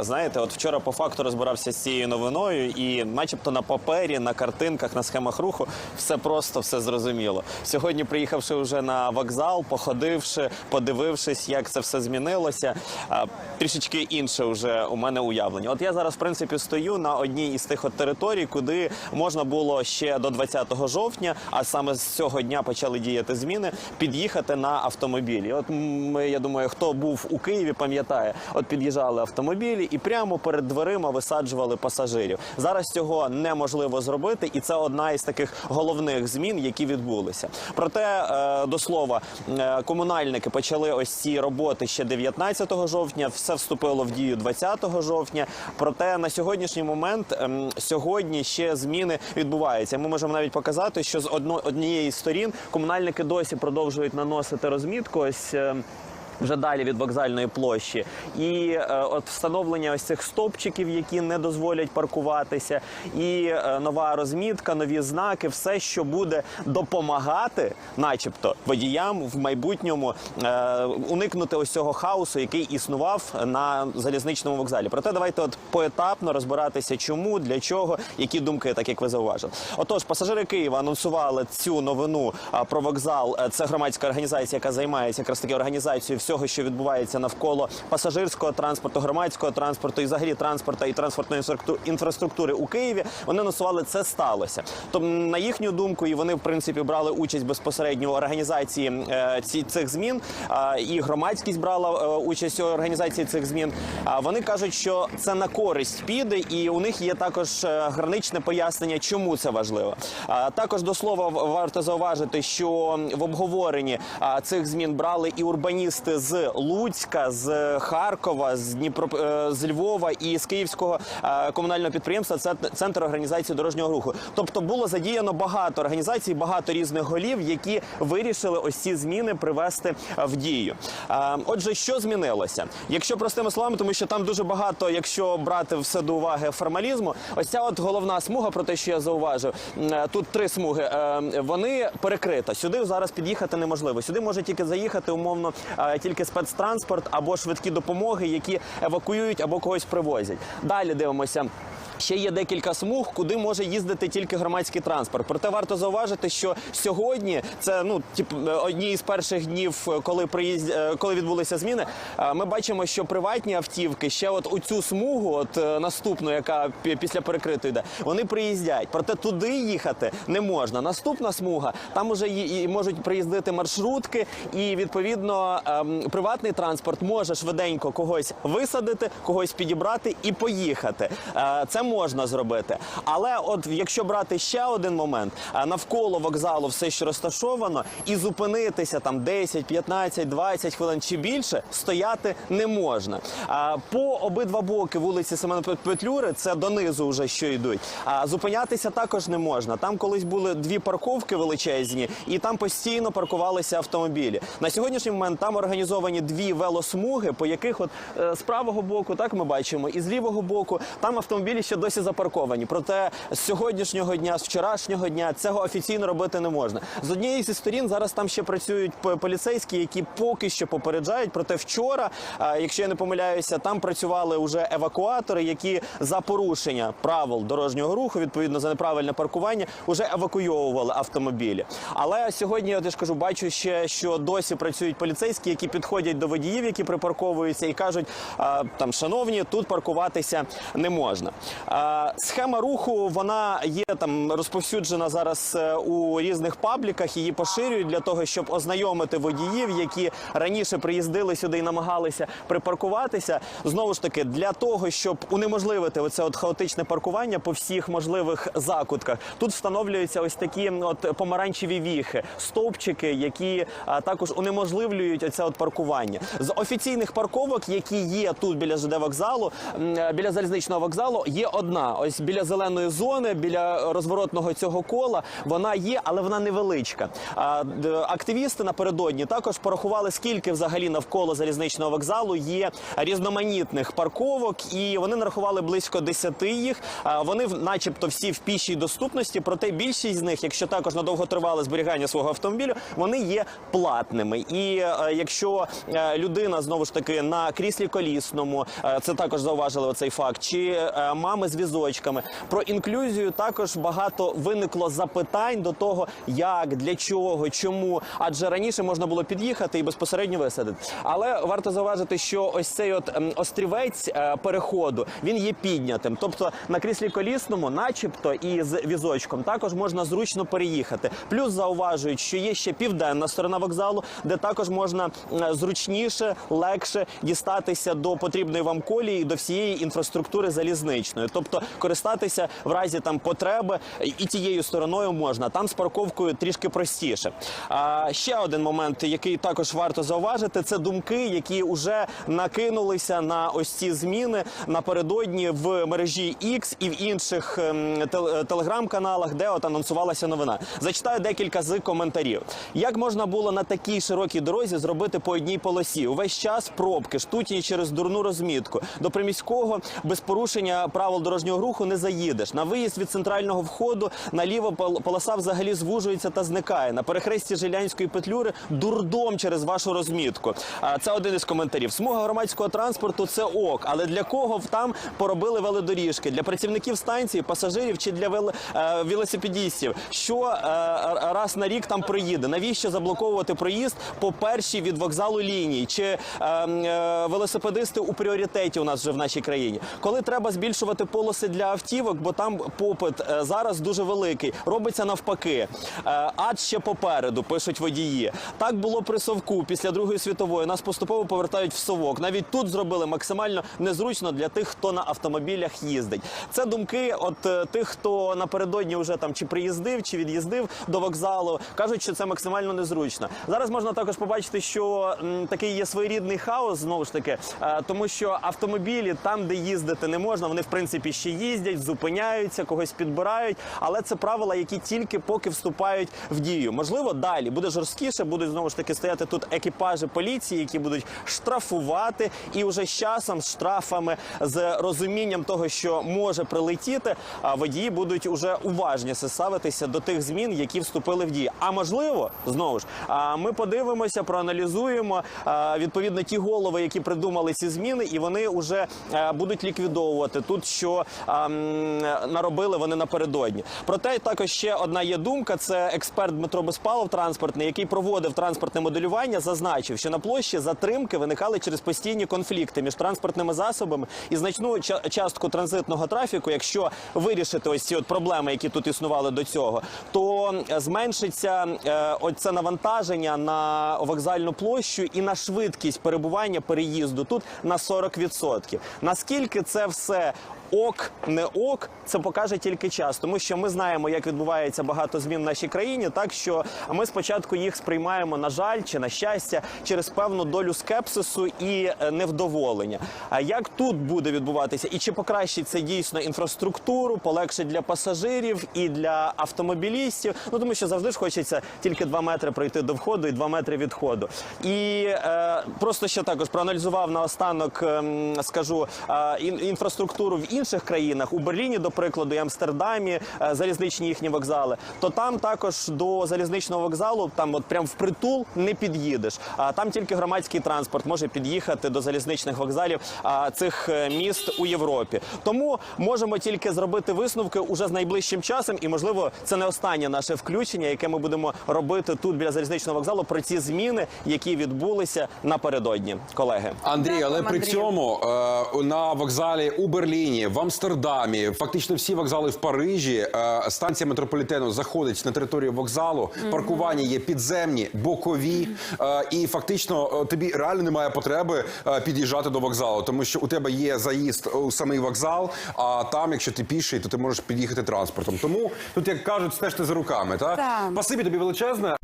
знаєте, от вчора по факту розбирався з цією новиною, і, начебто, на папері, на картинках, на схемах руху все просто все зрозуміло. Сьогодні, приїхавши вже на вокзал, походивши, подивившись, як це все змінилося, трішечки інше вже у мене уявлення. От я зараз, в принципі, стою на одній із тих от територій, куди можна було ще до 20 жовтня, а саме з цього дня почали діяти зміни, під'їхати на автомобілі. От я думаю, хто був у Києві, пам'ятає, от під'їжджали автомобілі і прямо перед дверима висаджували пасажирів. Зараз цього неможливо зробити, і це одна із таких головних змін, які відбулися. Проте, е, до слова, е, комунальники почали ось ці роботи ще 19 жовтня. Все вступило в дію 20 жовтня. Проте на сьогоднішній момент ем, сьогодні ще зміни відбуваються. Ми можемо навіть показати, що з однієї сторін комунальники досі продовжують наносити розмітку. Ось. Вже далі від вокзальної площі, і е, от встановлення ось цих стопчиків, які не дозволять паркуватися, і е, нова розмітка, нові знаки, все, що буде допомагати, начебто, водіям в майбутньому е, уникнути ось цього хаосу, який існував на залізничному вокзалі. Проте давайте от поетапно розбиратися, чому, для чого, які думки, так як ви зауважили. Отож, пасажири Києва анонсували цю новину про вокзал. Це громадська організація, яка займається якраз таки організацією всього, що відбувається навколо пасажирського транспорту, громадського транспорту і взагалі транспорту і транспортної інфраструкту- інфраструктури у Києві. Вони анонсували, це сталося. Тобто, на їхню думку, і вони в принципі брали участь безпосередньо у організації е, ці, цих змін. і громадськість брала е, участь у організації цих змін. Вони кажуть, що це на користь піде, і у них є також е, граничне пояснення, чому це важливо. Також до слова варто зауважити, що в обговоренні цих змін брали і урбаністи з Луцька, з Харкова, з Дніпро е, з Львова і з Київського е, комунального підприємства це центр організації дорожнього руху. Тобто було задіяно багато організацій, багато різних голів, які вирішили ось ці зміни привести в дію. Е, Отже, що змінилося? Якщо простими словами, тому що там дуже багато, якщо брати все до уваги формалізму, ось ця от головна смуга, про те, що я зауважив, тут три смуги. Вони перекрита. Сюди зараз під'їхати неможливо. Сюди може тільки заїхати умовно е, тільки спецтранспорт або швидкі допомоги, які евакуюють або когось привозять. Далі дивимося. Ще є декілька смуг, куди може їздити тільки громадський транспорт. Проте варто зауважити, що сьогодні це ну тип одні із перших днів, е, коли приїзд, е, коли відбулися зміни. е, Ми бачимо, що приватні автівки ще от у цю смугу, от е, наступну, яка пі- після перекритої йде, вони приїздять. Проте туди їхати не можна. Наступна смуга там уже і, можуть приїздити маршрутки, і відповідно ем, приватний транспорт може швиденько когось висадити, когось підібрати і поїхати. Е, Це можна зробити. Але от якщо брати ще один момент, е, навколо вокзалу все, що розташовано, і зупинитися там 10, 15, 20 хвилин чи більше, стояти не можна. По обидва боки вулиці Семена Петлюри, це донизу вже що йдуть. Зупинятися також не можна. Там колись були дві парковки величезні, і там постійно паркувалися автомобілі. На сьогоднішній момент там організовані дві велосмуги, по яких от е, з правого боку, так ми бачимо, і з лівого боку там автомобілі ще досі запарковані. Проте з сьогоднішнього дня, з вчорашнього дня цього офіційно робити не можна. З однієї зі сторін зараз там ще працюють поліцейські, які поки що попереджають. Проте вчора, якщо я не помиляюся, там працювали вже евакуатори, які за порушення правил дорожнього руху, відповідно за неправильне паркування, вже евакуйовували автомобілі. Але сьогодні я теж кажу, бачу ще, що досі працюють поліцейські, які підходять до водіїв, які припарковуються, і кажуть: там, шановні, тут паркуватися не можна. Схема руху вона є там розповсюджена зараз е, у різних пабліках. Її поширюють для того, щоб ознайомити водіїв, які раніше приїздили сюди і намагалися припаркуватися. Знову ж таки, для того, щоб унеможливити оце от хаотичне паркування по всіх можливих закутках, тут встановлюються ось такі от помаранчеві віхи, стовпчики, які а, також унеможливлюють оце от паркування. З офіційних парковок, які є тут біля ЖД вокзалу, е, біля залізничного вокзалу, є одна. Ось біля зеленої зони, біля розворотного цього кола, вона є, але вона невеличка. Активісти напередодні також порахували, скільки взагалі навколо залізничного вокзалу є різноманітних парковок, і вони нарахували близько 10 їх. Вони, начебто, всі в пішій доступності, проте більшість з них, якщо також на довготривале зберігання свого автомобілю, вони є платними. І е, якщо е, людина знову ж таки на кріслі колісному, е, це також зауважили оцей факт, чи мами з візочками про інклюзію також багато виникло запитань до того, як, для чого, чому. Адже раніше можна було під'їхати і безпосередньо висадити. Але варто зауважити, що ось цей от ем, острівець е, переходу він є піднятим. Тобто на кріслі колісному, начебто, і з візочком також можна зручно переїхати. Плюс зауважують, що є ще південна сторона вокзалу, де також можна зручніше, легше дістатися до потрібної вам колії і до всієї інфраструктури залізничної. Тобто користатися в разі там потреби і тією стороною можна. Там з парковкою трішки простіше. А ще один момент, який також варто зауважити, це думки, які вже накинулися на ось ці зміни напередодні в мережі X і в інших ем, тел- телеграм-каналах, де от анонсувалася новина. Зачитаю декілька з коментарів. Як можна було на такій широкій дорозі зробити по одній полосі? Увесь час пробки, штутні через дурну розмітку. До приміського без порушення правил дорожнього руху не заїдеш. На виїзд від центрального входу наліво пол- полоса взагалі звужується та зникає. На перехресті Жилянської петлюри дурдом через вашу розмітку. Це один із коментарів. Смуга громадського транспорту це ок, але для кого там поробили велодоріжки? Для працівників станції, пасажирів чи для вело- е, велосипедістів? Що е, раз на рік там проїде? Навіщо заблоковувати проїзд по першій від вокзалу лінії? Чи е, е, велосипедисти у пріоритеті у нас вже в нашій країні? Коли треба збільшувати полоси для автівок, бо там попит е, зараз дуже великий, робиться навпаки. Е, ад ще попереду пишуть водії. Так було при совку після Другої світової. Нас поступово повертають в совок. Навіть тут зробили максимально незручно для тих, хто на автомобілях їздить. Це думки от е, тих, хто напередодні вже там чи приїздив, чи від'їздив до вокзалу. кажуть, що це максимально незручно. Зараз можна також побачити, що такий є своєрідний хаос знову ж таки, тому що автомобілі там, де їздити не можна, вони в принципі ще їздять, зупиняються, когось підбирають. Але це правила, які тільки поки вступають в дію. Можливо, далі буде жорсткіше, будуть знову ж таки стояти тут екіпажі поліції, які будуть штрафувати, і вже з часом з штрафами, з розумінням того, що може прилетіти, а водії будуть уже уважніше ставитися до тих змін, які вступили в дію. А можливо, знову ж а, ми подивимося, проаналізуємо відповідно ті голови, які придумали ці зміни, і вони вже будуть ліквідовувати тут, що а, м, наробили вони напередодні. Проте також ще одна є думка: це експерт Дмитро Безпалов, транспортний, який проводив транспортне моделювання, зазначив, що на площі затримки виникали через постійні конфлікти між транспортними засобами і значну ча- частку транзитного трафіку, якщо вирішити ось ці от проблеми, які тут існували до цього, то зменшиться е, оце навантаження на вокзальну площу і на швидкість перебування переїзду тут на 40%. Наскільки це все ок, не ок, це покаже тільки час, тому що ми знаємо, як відбувається багато змін в нашій країні. Так що ми спочатку їх сприймаємо, на жаль, чи на щастя, через певну долю скепсису і е, невдоволення. А як тут буде відбуватися, і чи покращить це дійсно інфраструктуру, полегшить для пасажирів і для автомобілістів? Ну тому що завжди ж хочеться тільки два метри пройти до входу і два метри від входу. І е, просто ще також проаналізував наостанок, ем, скажу е, інфраструктуру в інших країнах у Берліні, до прикладу, і Амстердамі, е, залізничні їхні вокзали. То там також до залізничного вокзалу, там от прям впритул не під'їдеш. А там тільки громадський транспорт може під'їхати до залізничних вокзалів а, цих е, міст у Європі. Тому можемо тільки зробити висновки уже з найближчим часом, і можливо це не останнє наше включення, яке ми будемо робити тут біля залізничного вокзалу про ці зміни, які відбулися напередодні, колеги. Андрій, але при цьому е, на вокзалі у Берліні, в Амстердамі, фактично всі вокзали в Парижі, е, станція метрополітену заходить на територію вокзалу. Паркування є підземні, бокові, е, і фактично е, тобі реально немає потреби під'їжджати до вокзалу, тому що у тебе є заїзд у самий вокзал. А там, якщо ти піший, то ти можеш під'їхати транспортом. Тому тут, як кажуть, стежте за руками. Та тобі величезне.